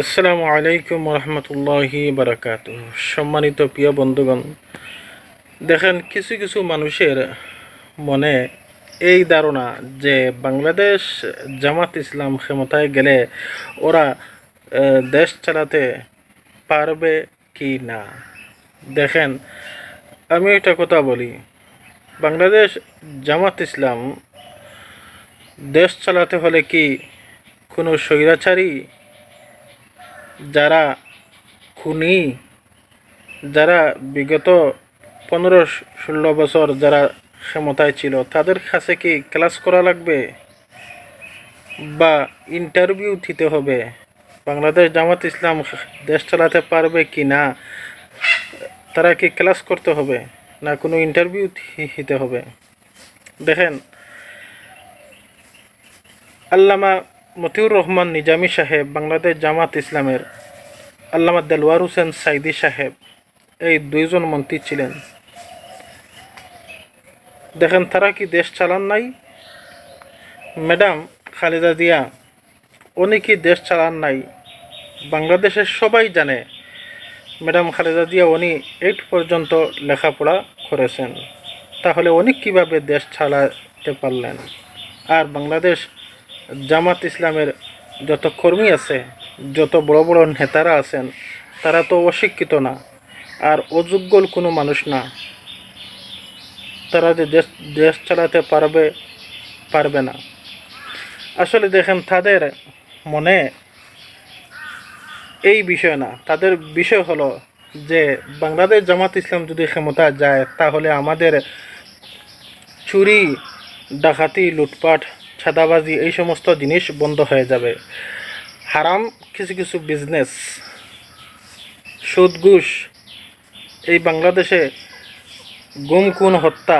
আসসালামু আলাইকুম রহমতুল্লাহি বারাকাত সম্মানিত প্রিয় বন্ধুগণ, দেখেন কিছু কিছু মানুষের মনে এই ধারণা যে বাংলাদেশ জামাত ইসলাম ক্ষমতায় গেলে ওরা দেশ চালাতে পারবে কি না? দেখেন, আমি একটা কথা বলি, বাংলাদেশ জামাত ইসলাম দেশ চালাতে হলে কি কোনো স্বৈরাচারী যারা খুনি, যারা বিগত পনেরো ষোলো বছর যারা ক্ষমতায় ছিল, তাদের কাছে কি ক্লাস করা লাগবে? বা ইন্টারভিউ দিতে হবে? বাংলাদেশ জামাত ইসলাম দেশ চালাতে পারবে কি না? তারা কি ক্লাস করতে হবে? না কোনো ইন্টারভিউ দিতে হবে? দেখেন, আল্লামা মতিউর রহমান নিজামী সাহেব, বাংলাদেশ জামাত ইসলামের আল্লামা দেলওয়ার হোসেন সাইদি সাহেব, এই দুইজন মন্ত্রী ছিলেন। দেখেন, তারা কি দেশ চালান নাই? ম্যাডাম খালেদা জিয়া, উনি কি দেশ চালান নাই? বাংলাদেশের সবাই জানে, ম্যাডাম খালেদা জিয়া, উনি এইট পর্যন্ত লেখাপড়া করেছেন। তাহলে উনি কীভাবে দেশ চালাতে পারলেন? আর বাংলাদেশ জামাত ইসলামের যত কর্মী আছে, যত বড় বড় নেতারা আছেন, তারা তো অশিক্ষিত না। আর অযোগ্য কোনো মানুষ না। তারা যে দেশ দেশ চালাতে পারবে পারবে না। আসলে দেখেন, তাদের মনে এই বিষয় না। তাদের বিষয় হলো যে, বাংলাদেশ জামাত ইসলাম যদি ক্ষমতা যায়, তাহলে আমাদের চুরি, ডাকাতি, লুটপাট ছাদাবাজি, এই সমস্ত জিনিস বন্ধ হয়ে যাবে। হারাম কিছু কিছু বিজনেস সুদ ঘুষ এই বাংলাদেশে গুম, খুন, হত্যা,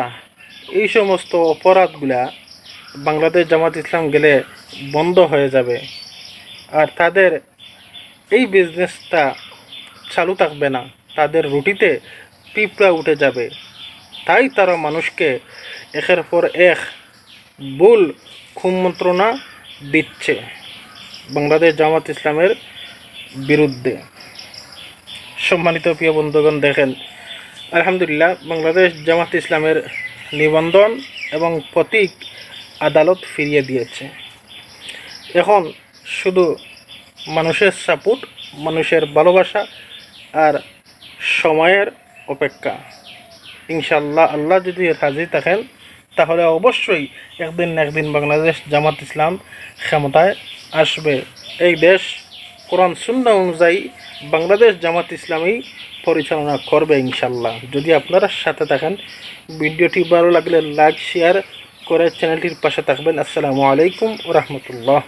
এই সমস্ত অপরাধগুলা বাংলাদেশ জামাত ইসলাম গেলে বন্ধ হয়ে যাবে। আর তাদের এই বিজনেসটা চালু থাকবে না। তাদের রুটিতে পিঁপড়া উঠে যাবে। তাই তারা মানুষকে একের পর এক ভুল কুমন্ত্রণা দিচ্ছে বাংলাদেশ জামাত ইসলামের বিরুদ্ধে। সম্মানিত প্রিয় বন্ধুগণ, দেখেন, আলহামদুলিল্লাহ বাংলাদেশ জামাত ইসলামের নিবন্ধন এবং প্রতীক আদালত ফিরিয়ে দিয়েছে। এখন শুধু মানুষের সাপোর্ট, মানুষের ভালোবাসা আর সময়ের অপেক্ষা। ইনশাল্লাহ আল্লাহ যদি রাজি থাকেন তাহলে অবশ্যই একদিন না একদিন বাংলাদেশ জামাত ইসলাম ক্ষমতায় আসবে। এই দেশ কোরআন শূন্য অনুযায়ী বাংলাদেশ জামাত ইসলামই পরিচালনা করবে ইনশাল্লাহ যদি আপনারা সাথে থাকেন, ভিডিওটি ভালো লাগলে লাইক, শেয়ার করে চ্যানেলটির পাশে থাকবেন। আসসালামু আলাইকুম রহমতুল্লাহ।